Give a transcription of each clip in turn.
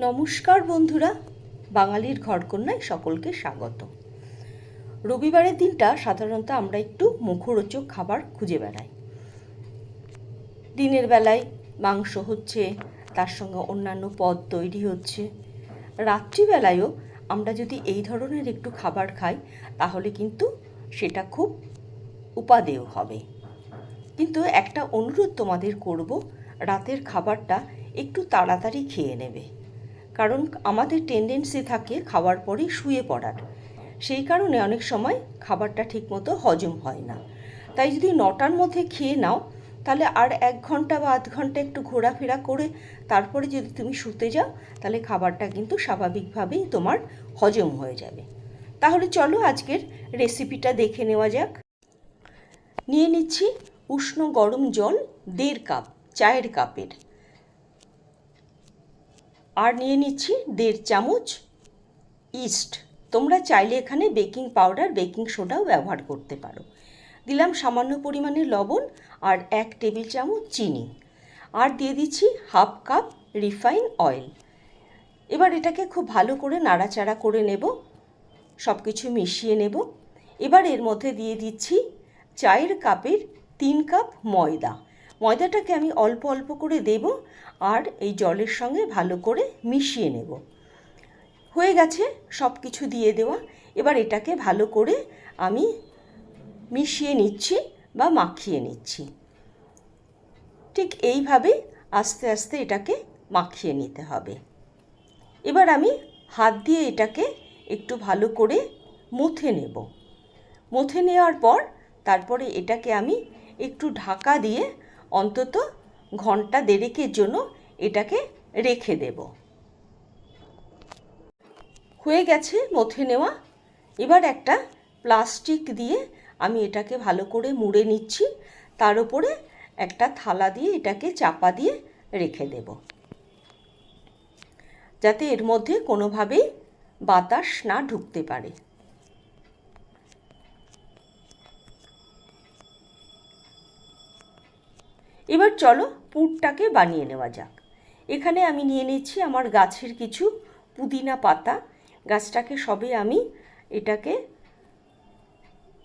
নমস্কার বন্ধুরা, বাঙালির ঘরকন্যায় সকলকে স্বাগত। রবিবারের দিনটা সাধারণত আমরা একটু মুখরোচক খাবার খুঁজে বেড়াই। দিনের বেলায় মাংস হচ্ছে, তার সঙ্গে অন্যান্য পদ তৈরি হচ্ছে। রাত্রিবেলায়ও আমরা যদি এই ধরনের একটু খাবার খাই, তাহলে কিন্তু সেটা খুব উপাদেয় হবে। কিন্তু একটা অনুরোধ তোমাদের করব, রাতের খাবারটা একটু তাড়াতাড়ি খেয়ে নেবে। কারণ আমাদের টেন্ডেন্সি থাকে খাওয়ার পরেই শুয়ে পড়ার। সেই কারণে অনেক সময় খাবারটা ঠিকমতো হজম হয় না। তাই যদি নটার মধ্যে খেয়ে নাও, তাহলে আর এক ঘণ্টা বা আধ ঘণ্টা একটু ঘোরাফেরা করে তারপরে যদি তুমি শুতে যাও, তাহলে খাবারটা কিন্তু স্বাভাবিকভাবেই তোমার হজম হয়ে যাবে। তাহলে চলো আজকের রেসিপিটা দেখে নেওয়া যাক। নিয়ে নিচ্ছি উষ্ণ গরম জল দেড় কাপ, চায়ের কাপের। আর নিয়ে নিচ্ছি দেড় চামচ ইস্ট। তোমরা চাইলে এখানে বেকিং পাউডার, বেকিং সোডাও ব্যবহার করতে পারো। দিলাম সামান্য পরিমাণে লবণ আর এক টেবিল চামচ চিনি। আর দিয়ে দিচ্ছি হাফ কাপ রিফাইন অয়েল। এবার এটাকে খুব ভালো করে নাড়াচাড়া করে নেব। সব কিছু মিশিয়ে নেব। এবার এর মধ্যে দিয়ে দিচ্ছি চায়ের কাপের তিন কাপ ময়দা। ময়দাটাকে আমি অল্প অল্প করে দেব আর এই জলের সঙ্গে ভালো করে মিশিয়ে নেব। হয়ে গেছে সব কিছু দিয়ে দেওয়া। এবার এটাকে ভালো করে আমি মিশিয়ে নিচ্ছি বা মাখিয়ে নিচ্ছি। ঠিক এইভাবে আস্তে আস্তে এটাকে মাখিয়ে নিতে হবে। এবার আমি হাত দিয়ে এটাকে একটু ভালো করে মুথে নেব। মুথে নেওয়ার পর তারপরে এটাকে আমি একটু ঢাকা দিয়ে অন্তত ঘণ্টা দেড়েকের জন্য এটাকে রেখে দেব। হয়ে গেছে মথে নেওয়া। এবার একটা প্লাস্টিক দিয়ে আমি এটাকে ভালো করে মুড়ে নিচ্ছি। তার উপরে একটা থালা দিয়ে এটাকে চাপা দিয়ে রেখে দেব। যাতে এর মধ্যে কোনোভাবেই বাতাস না ঢুকতে পারে। এবার চলো পুরটাকে বানিয়ে নেওয়া যাক। এখানে আমি নিয়ে নিচ্ছি আমার গাছের কিছু পুদিনা পাতা। গাছটাকে সবে আমি এটাকে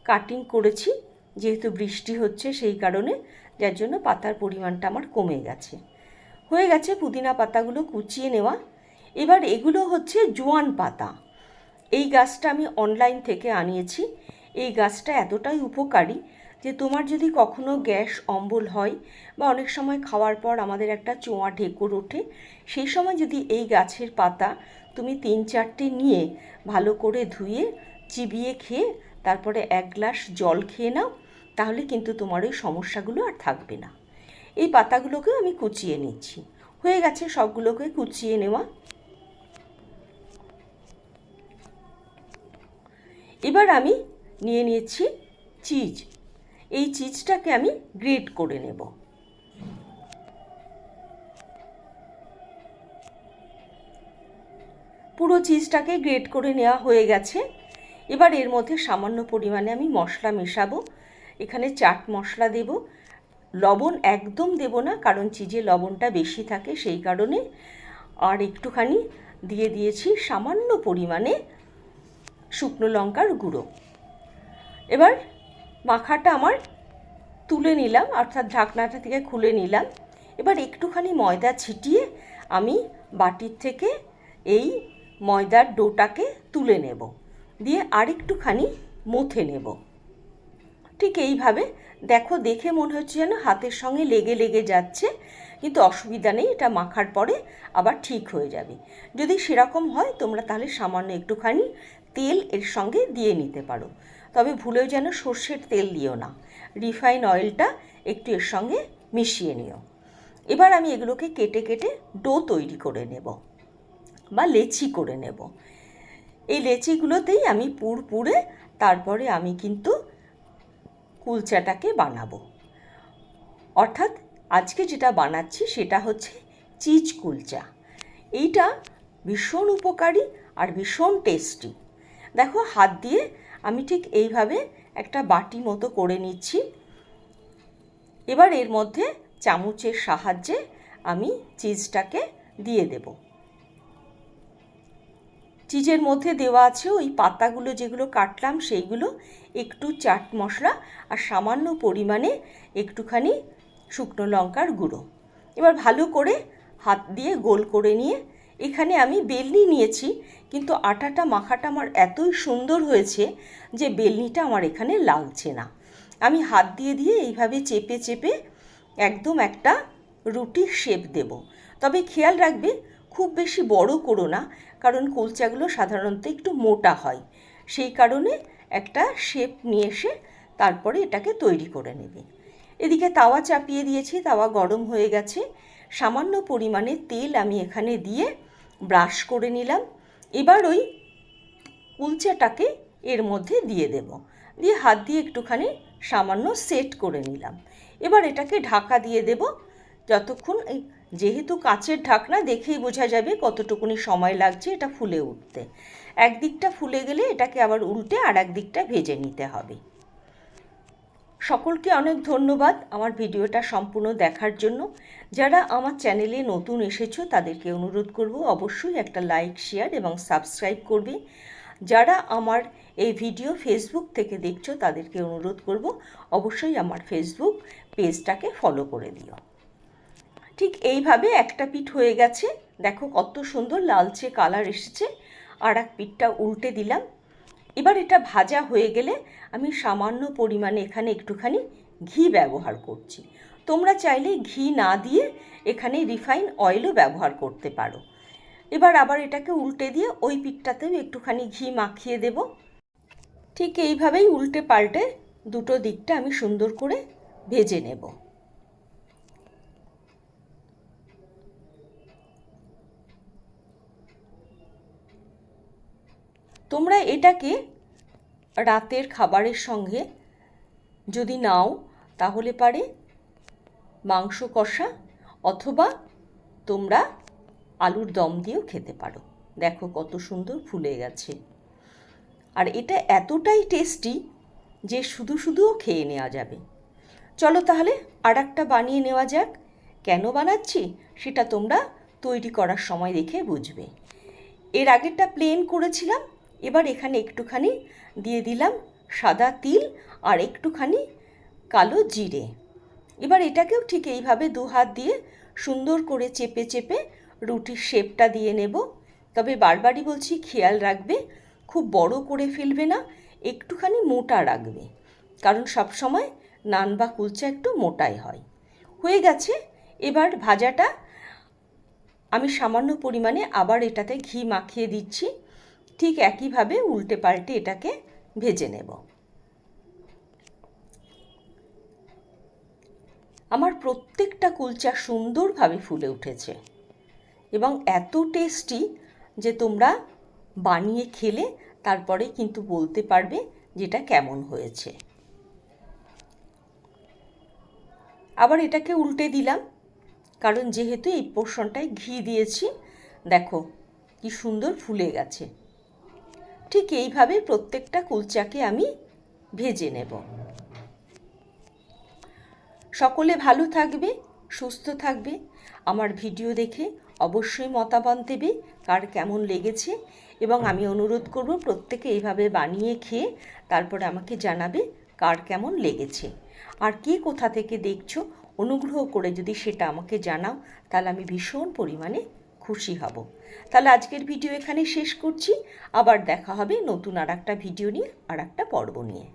কাটিং করেছি। যেহেতু বৃষ্টি হচ্ছে সেই কারণে, যার জন্য পাতার পরিমাণটা আমার কমে গেছে। হয়ে গেছে পুদিনা পাতাগুলো কুচিয়ে নেওয়া। এবার এগুলো হচ্ছে জোয়ান পাতা। এই গাছটা আমি অনলাইন থেকে আনিয়েছি। এই গাছটা এতটাই উপকারী যে তোমার যদি কখনো গ্যাস অম্বল হয় বা অনেক সময় খাওয়ার পর আমাদের একটা চোঁয়া ঢেকুর ওঠে, সেই সময় যদি এই গাছের পাতা তুমি তিন চারটে নিয়ে ভালো করে ধুয়ে, চিবিয়ে খেয়ে তারপরে এক গ্লাস জল খেয়ে নাও, তাহলে কিন্তু তোমার ওই সমস্যাগুলো আর থাকবে না। এই পাতাগুলোকে আমি কুচিয়ে নিচ্ছি। হয়ে গেছে সবগুলোকে কুচিয়ে নেওয়া। এবার আমি নিয়ে নিয়েছি চিজ। এই চিজটাকে আমি গ্রেট করে নেব। পুরো চিজটাকে গ্রেট করে নেওয়া হয়ে গেছে। এবার এর মধ্যে সামান্য পরিমাণে আমি মশলা মেশাবো। এখানে চাট মশলা দেব। লবণ একদম দেব না, কারণ চিজে লবণটা বেশি থাকে সেই কারণে। আর একটুখানি দিয়ে দিয়েছি সামান্য পরিমাণে শুকনো লঙ্কার গুঁড়ো। এবার মাখাটা আমার তুলে নিলাম, অর্থাৎ ঢাকনাটা থেকে খুলে নিলাম। এবার একটুখানি ময়দা ছিটিয়ে আমি বাটির থেকে এই ময়দার ডোটাকে তুলে নেব। দিয়ে আরেকটুখানি মুথে নেব। ঠিক এইভাবে, দেখো দেখে মনে হচ্ছে যেন হাতের সঙ্গে লেগে লেগে যাচ্ছে, কিন্তু অসুবিধা নেই, এটা মাখার পরে আবার ঠিক হয়ে যাবে। যদি সেরকম হয়, তোমরা তাহলে সামান্য একটুখানি তেল এর সঙ্গে দিয়ে নিতে পারো। তবে ভুলেও যেন সর্ষের তেল দিও না। রিফাইন অয়েলটা একটু এর সঙ্গে মিশিয়ে নিও। এবার আমি এগুলোকে কেটে কেটে ডো তৈরি করে নেব বা লেচি করে নেব। এই লেচিগুলোতেই আমি পুর পুড়ে তারপরে আমি কিন্তু কুলচাটাকে বানাবো। অর্থাৎ আজকে যেটা বানাচ্ছি সেটা হচ্ছে চিজ কুলচা। এইটা ভীষণ উপকারী আর ভীষণ টেস্টি। দেখো হাত দিয়ে আমি ঠিক এইভাবে একটা বাটি মতো করে নিচ্ছি। এবার এর মধ্যে চামচের সাহায্যে আমি চিজটাকে দিয়ে দেব। চিজের মধ্যে দেওয়া আছে ওই পাতাগুলো যেগুলো কাটলাম, সেইগুলো একটু চাট মশলা আর সামান্য পরিমাণে একটুখানি শুকনো লঙ্কার গুঁড়ো। এবার ভালো করে হাত দিয়ে গোল করে নিয়ে এখানে আমি বেলনি নিয়েছি, কিন্তু আটাটা মাখাটা আমার এতই সুন্দর হয়েছে যে বেলনিটা আমার এখানে লাগছে না। আমি হাত দিয়ে দিয়ে এইভাবে চেপে চেপে একদম একটা রুটির শেপ দেব। তবে খেয়াল রাখবে, খুব বেশি বড় করো না, কারণ কুলচাগুলো সাধারণত একটু মোটা হয়। সেই কারণে একটা শেপ নিয়ে এসে তারপরে এটাকে তৈরি করে নেবে। এদিকে তাওয়া চাপিয়ে দিয়েছি, তাওয়া গরম হয়ে গেছে। সামান্য পরিমাণে তেল আমি এখানে দিয়ে ব্রাশ করে নিলাম। এবার ওই কুলচাটাকে এর মধ্যে দিয়ে দেব। দিয়ে হাত দিয়ে একটুখানি সামান্য সেট করে নিলাম। এবার এটাকে ঢাকা দিয়ে দেব। যতক্ষণ এই যেহেতু কাচের ঢাকনা, দেখেই বোঝা যাবে কতটুকুনি সময় লাগছে এটা ফুলে উঠতে। একদিকটা ফুলে গেলে এটাকে আবার উল্টে আর একদিকটা ভেজে নিতে হবে। সকলকে অনেক ধন্যবাদ আমার ভিডিওটা সম্পূর্ণ দেখার জন্য। যারা আমার চ্যানেলে নতুন এসেছ, তাদেরকে অনুরোধ করব অবশ্যই একটা লাইক, শেয়ার এবং সাবস্ক্রাইব করবে। যারা আমার এই ভিডিও ফেসবুক থেকে দেখছ, তাদেরকে অনুরোধ করব অবশ্যই আমার ফেসবুক পেজটাকে ফলো করে দিও। ঠিক এইভাবে একটা পিঠ হয়ে গেছে। দেখো কত সুন্দর লালচে কালার এসেছে। আর এক পিঠটা উল্টে দিলাম। এবার এটা ভাজা হয়ে গেলে আমি সামান্য পরিমাণে এখানে একটুখানি ঘি ব্যবহার করছি। তোমরা চাইলে ঘি না দিয়ে এখানে রিফাইন অয়েলও ব্যবহার করতে পারো। এবার আবার এটাকে উল্টে দিয়ে ওই পিঠটাতেও একটুখানি ঘি মাখিয়ে দেব। ঠিক এইভাবেই উল্টে পাল্টে দুটো দিকটা আমি সুন্দর করে ভেজে নেব। তোমরা এটাকে রাতের খাবারের সঙ্গে যদি নাও, তাহলে পারে মাংস কষা অথবা তোমরা আলুর দম দিয়েও খেতে পারো। দেখো কত সুন্দর ফুলে গেছে। আর এটা এতটাই টেস্টি যে শুধু শুধুও খেয়ে নেওয়া যাবে। চলো তাহলে আর একটা বানিয়ে নেওয়া যাক। কেন বানাচ্ছি? সেটা তোমরা তৈরি করার সময় দেখে বুঝবে। এর আগেরটা প্লেন করেছিলাম। এবার এখানে একটুখানি দিয়ে দিলাম সাদা তিল আর একটুখানি কালো জিরে। এবার এটাকেও ঠিক এইভাবে দু হাত দিয়ে সুন্দর করে চেপে চেপে রুটির শেপটা দিয়ে নেব। তবে বারবারই বলছি, খেয়াল রাখবে, খুব বড় করে ফেলবে না, একটুখানি মোটা রাখবে। কারণ সবসময় নান বা কুলচা একটু মোটাই হয়। হয়ে গেছে, এবার ভাজাটা আমি সামান্য পরিমাণে আবার এটাতে ঘি মাখিয়ে দিচ্ছি। ঠিক একইভাবে উল্টে পাল্টে এটাকে ভেজে নেব। আমার প্রত্যেকটা কুলচা সুন্দরভাবে ফুলে উঠেছে এবং এত টেস্টি যে তোমরা বানিয়ে খেলে তারপরে কিন্তু বলতে পারবে যেটা কেমন হয়েছে। আবার এটাকে উল্টে দিলাম, কারণ যেহেতু এই পোর্শনটায় ঘি দিয়েছি, দেখো কি সুন্দর ফুলে গেছে। ঠিক এইভাবে প্রত্যেকটা কুলচাকে আমি ভেজে নেব। সকলে ভালো থাকবে, সুস্থ থাকবে। আমার ভিডিও দেখে অবশ্যই মতামত দেবে, কার কেমন লেগেছে। এবং আমি অনুরোধ করব, প্রত্যেকে এইভাবে বানিয়ে খেয়ে তারপরে আমাকে জানাবে কার কেমন লেগেছে। আর কে কোথা থেকে দেখছ, অনুগ্রহ করে যদি সেটা আমাকে জানাও, তাহলে আমি ভীষণ পরিমাণে খুশি হব। তাহলে আজকের ভিডিও এখানে শেষ করছি। আবার দেখা হবে নতুন আর একটা ভিডিও নিয়ে আর একটা পর্ব নিয়ে।